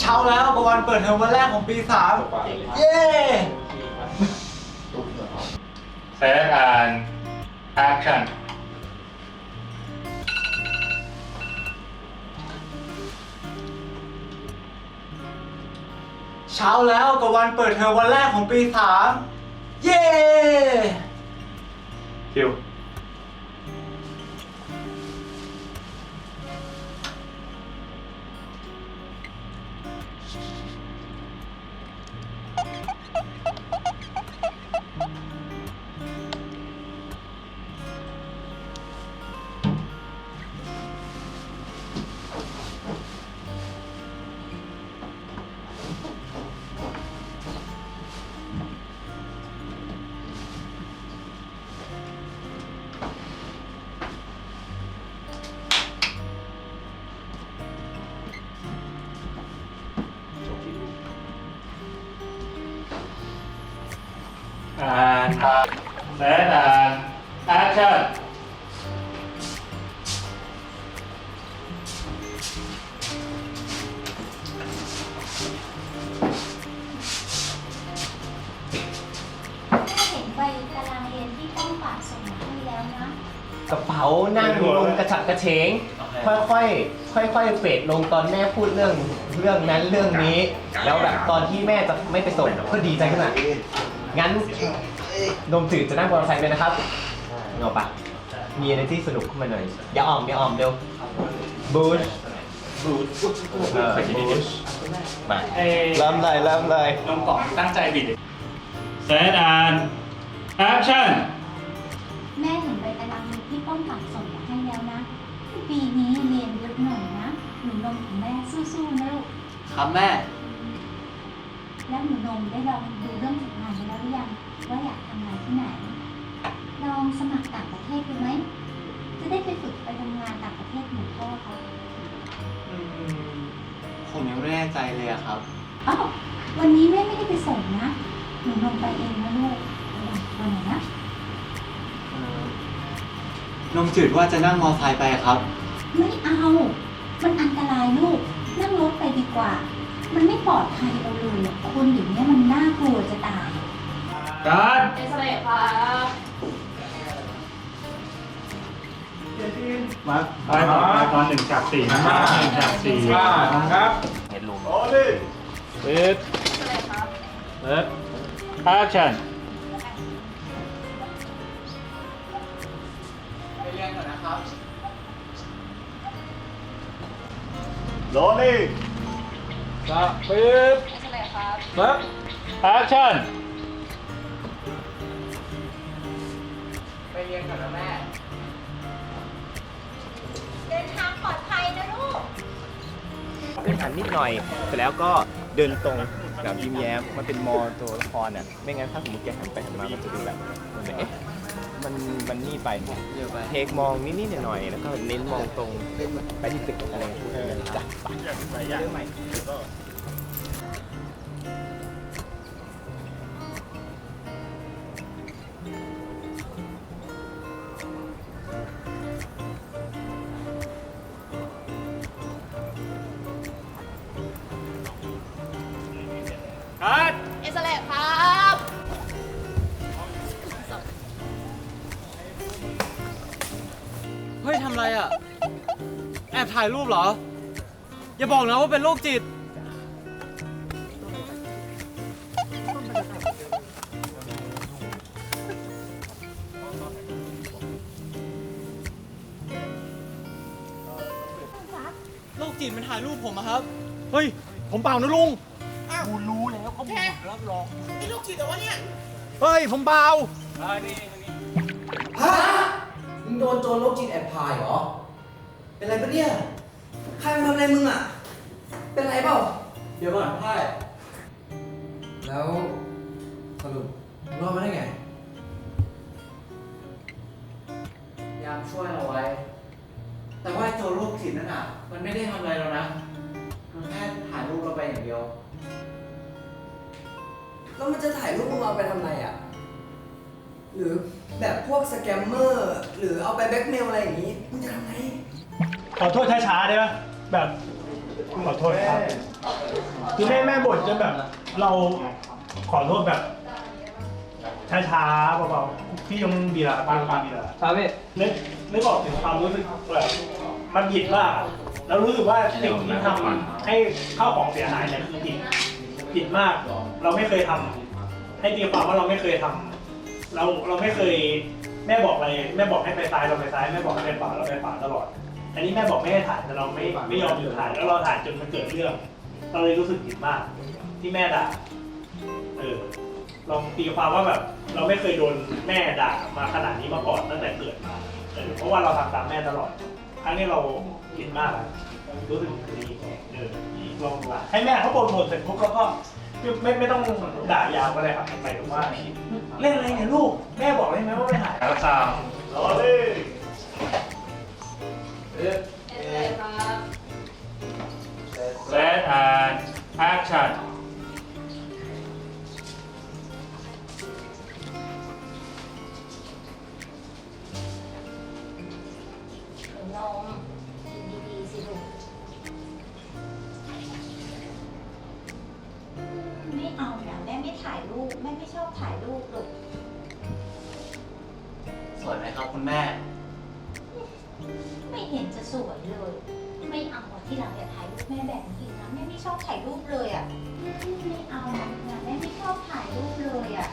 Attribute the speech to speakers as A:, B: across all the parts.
A: เช้าแล้วกับวันเปิดเทอมวันแรกของปีสามเย้
B: Set and action
A: เช้าแล้วกับวันเปิดเทอมวันแรกของปีสามเย้
B: คิว and set and action
C: เห็นใบตารางเรียนที่ต้องฝากส่งมาให้แล้วนะ
D: กระเป๋านั่งลงกระฉับกระเฉง ค่อยๆ ค่อยๆเฟดลงตอนแม่พูดเรื่องเรื่องนั้นเรื่องนี้ แล้วแบบตอนที่แม่จะไม่ไปส่งก็ดีใจขึ้นมา งั้นนมจืดจะนั่งมอเตอร์ไซค์เลยนะครับเอาปะมี energy สนุกขึ้นมาหน่อยอย่าอ่อมอย่าอ่อมเร็วบูชบูชเออบูชมา
B: เอ้ย
D: เริ่มเลยเริ่มเลย
B: ลงกล่องตั้งใจบิด Set and action
C: แม่เห็นใบตารางเรียนที่ต้องฝากส่งมาให้แล้วนะ ปีนี้เรียนเยอะหน่อยนะ หนูนมของแม่สู้ๆนะลูก
A: ครับแม่
C: แล้วหนูนมได้ลองดูเรื่อง รือยังว่าอยากทำงานที่ไหน ลองสมัครต่างประเทศดูไหม จะได้ไปฝึกไปทำงานต่างประเทศเหมือนพ่อเขา
A: ผมยังไม่แน่ใจเลยอะครับ
C: อ้าววันนี้แม่ไม่ได้ไปส่งนะ หนูนมไปเองนะลูกวันไหนนะ
A: นมจืดว่าจะนั่งมอไซค์ไปอะครับ
C: ไม่เอา มันอันตรายลูก นั่งรถไปดีกว่า มันไม่ปลอดภัยเอาเลยอะคนเดี๋ยวนี้มันน่ากลัวจะตาย
B: การ
E: เอ็กซเรย์ครับ
B: มาไปต่อไปตอนหนึ่งจากสี่นะหนึ่งจากสี่ครับ
D: เห็นลุง
B: ปิด
E: เอ็กซเรย์ครับ
B: เปิด action
A: ไปเรียนก่อนนะครับ
B: โรลี่จะปิด
E: เอ็กซเรย์ครับ
B: เปิด action
A: ไป
D: พื้นฐานนิดหน่อยเสร็จแล้วก็เดินตรงแบบยิ้มแย้มมันเป็นมอตัวละครอะไม่งั้นถ้าสมมติแกหันไปหันมามันจะดูแบบมันเอ๊ะมันมันนี่ไป
A: เดี๋ยวไป
D: เทคมองนิดๆหน่อยๆแล้วก็เน้นมองตรงไปที่ตึกอะไรกนี้จ้ะไปเรื่องใหม่
A: ถ่ายรูปเหรอ อย่าบอกนะว่าเป็นโรคจิต โรคจิตมันถ่ายรูปผมอะครับ เฮ้ย ผมเปล่านะลุง
E: โอเค
A: เฮ้ย ผมเปล่า
F: ฮะมึงโดนโจรโรคจิตแอบพายเหรอ เป็นไรปะเนี่ย ใครมาทำอะไรมึงอะ เป็นไรเปล่า
A: เดี๋ยวก่อนพ่าย
F: แล้วสรุปมึงรอดมาได้ไง
A: ยามช่วยเราไว้ แต่ว่าไอ้โจรโรคจิตนั่นอะ มันไม่ได้ทำอะไรเรานะ มันแค่ถ่ายรูปเราไปอย่างเดียว
F: แล้วมันจะถ่ายรูปมึงเอาไปทำอะไรอะ หรือแบบพวกสแกมเมอร์ หรือเอาไปแบล็กเมลอะไรอย่างนี้ มึงจะทำไง
B: ขอโทษช้าๆได้ไหมแบบขอโทษครับ
G: คือแม่แม่บ่นจนแบบ เราขอโทษแบบช้าๆเบาๆพี่ยงบีละพี่ยงบีละ
D: ครับพี่
G: นึกนึกออกถึงความรู้สึกแบบมันผิดมากอะแล้วรู้สึกว่าสิ่งที่ทำให้ข้าวของเสียหายเนี่ยคือผิดผิดมาก เราไม่เคยทำให้ตีความว่าเราไม่เคยทำเราเราไม่เคยแม่บอกอะไรแม่บอกให้ไปซ้ายเราไปซ้ายแม่บอกให้ไปขวาเราไปขวาตลอด อันนี้แม่บอกไม่ให้ถ่ายแต่เราไม่ไม่ยอมหยุดถ่ายแล้วเราถ่ายจนมันเกิดเรื่อง เราเลยรู้สึกผิดมาก ที่แม่ด่าเออลองตีความว่าแบบเราไม่เคยโดนแม่ด่ามาขนาดนี้มาก่อนตั้งแต่เกิดมาเออเพราะว่าเราทำตามแม่ตลอด ครั้งนี้เราผิดมากอะรู้สึกดีเออลองดูให้แม่เขาบ่นบ่นเสร็จปุ๊บแล้วก็ไม่ไม่ไม่ต้องด่ายาวก็ได้ครับหมายถึงว่าเล่นอะไรเนี่ยลูก แม่บอกได้ไหมว่าไม่ถ่าย
B: แล้วสาม
G: รอเลย
B: เซตแอนแอคชั่น
C: น เห็นจะสวยเลย ไม่เอาอะที่หลังอย่าถ่ายรูปแม่แบบนี้นะแม่ไม่ชอบถ่ายรูปเลยอะอืมไม่เอานะแม่ไม่ชอบถ่ายรูปเลยอะ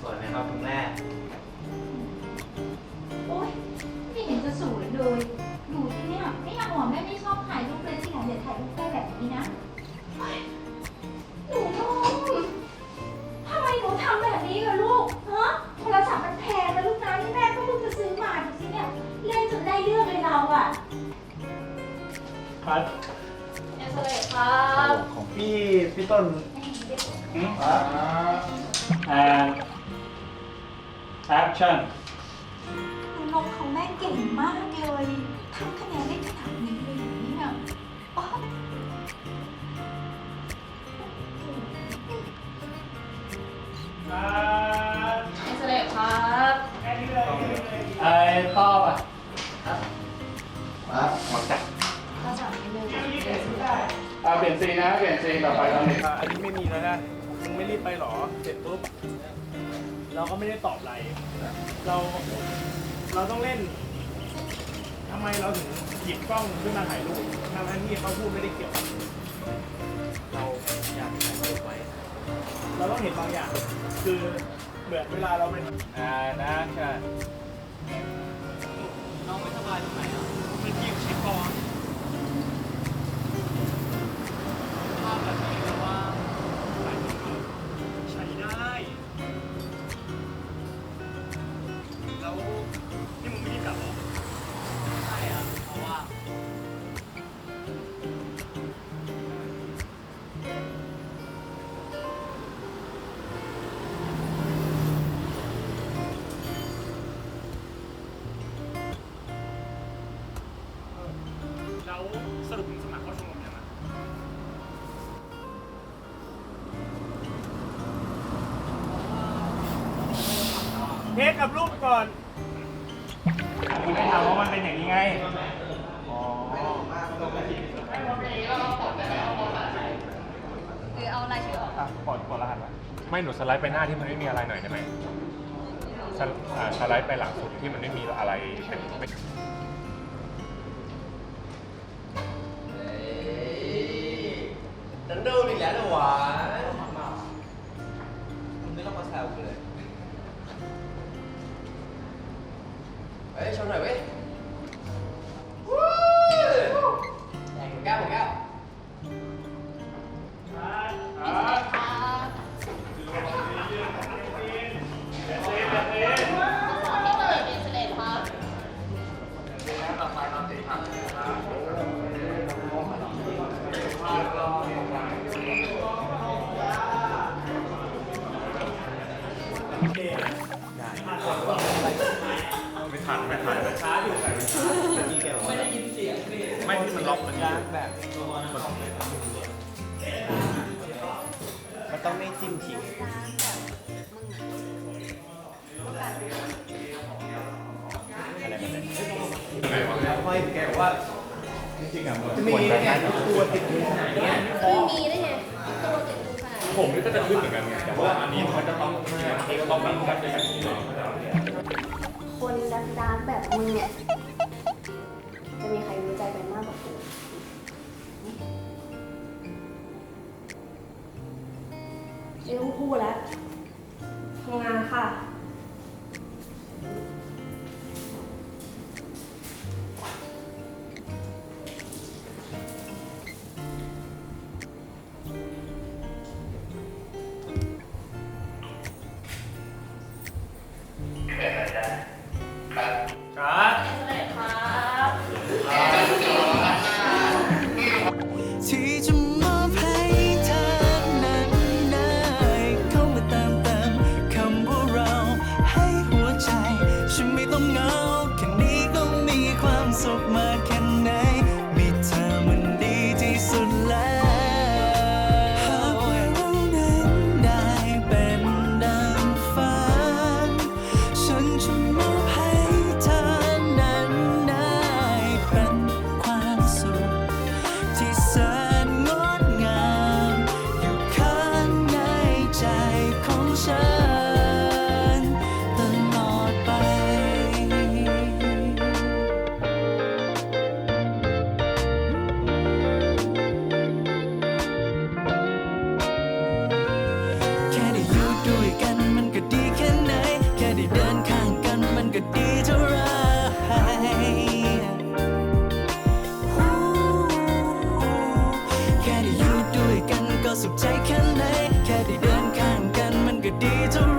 A: สวยไหมครับคุณแม่
C: โอ๊ยไม่เห็นจะสวยเลย ดูที่เนี่ยไม่เอาอะแม่ไม่ชอบถ่ายรูปเลยที่หลังอย่าถ่ายรูปแม่แบบนี้นะ พี่
G: ต้น
B: แอนแอคชั่น
C: นมของแม่เก่งมากเลยทำคะแนนได้ขนาดนี้เลยเหรอเนี่ยอ๋อ
E: เอสเลครับ
A: ไอ้ต้อป่
B: อ่าเปลี่ยนซีนะ เปลี่ยนซีต่อไปแล้วนึ่ง
G: อันนี้ไม่มีแล้วนะมึงไม่รีบไปหรอ เสร็จปุ๊บ เราก็ไม่ได้ตอบอะไร เรา เราต้องเล่น ทำไมเราถึงหยิบกล้องขึ้นมาถ่ายรูปทั้งๆที่เขาพูดไม่ได้เกี่ยว เราอยากถ่ายรูปไว้ เราต้องเห็นบางอย่าง คือเหมือนเวลาเราไปทำ
B: แอนแอคชั่น
G: น้องไม่ กับรูปก่อนคุณไม่ถามว่ามันเป็นอย่างนี้ไงอ๋อ
E: หรือเอารายชื่อออก
G: อะกดกดรหัสไว้
H: ไม่หนูสไลด์ไปหน้าที่มันไม่มีอะไรหน่อยได้ไหมสไลอ่าสไลด์ไปหลังสุดที่มันไม่มีอะไรเป็นไม่
D: นันโดอีกแล้วเหรอวะมึงไม่ต้องมาแซวกูเลย เฮ้ยช
H: ล็อกมันอแบบ
D: มันต้องไม่จิ้มทิ้งอะไรแบบนั้
H: นไม่
D: แกว่าจริงๆอะมันมีเนี่ยตัวติดมือขนาดเนี่ย
E: มีได้ไงอ
H: ผมนี่ก็จะขึ้นเหมือนกันไงแต่ว่าอันนี้มันจะต้องต้อันนี้ก็ต้องแบบแบบอย่างนี้
E: คนดังๆแบบมึงเนี่ย ไม่ต้องพูดแล้วทำงานค่ะ
I: สุขใจแค่ไหนแค่ได้เดินข้างกันมันก็ดีเท่า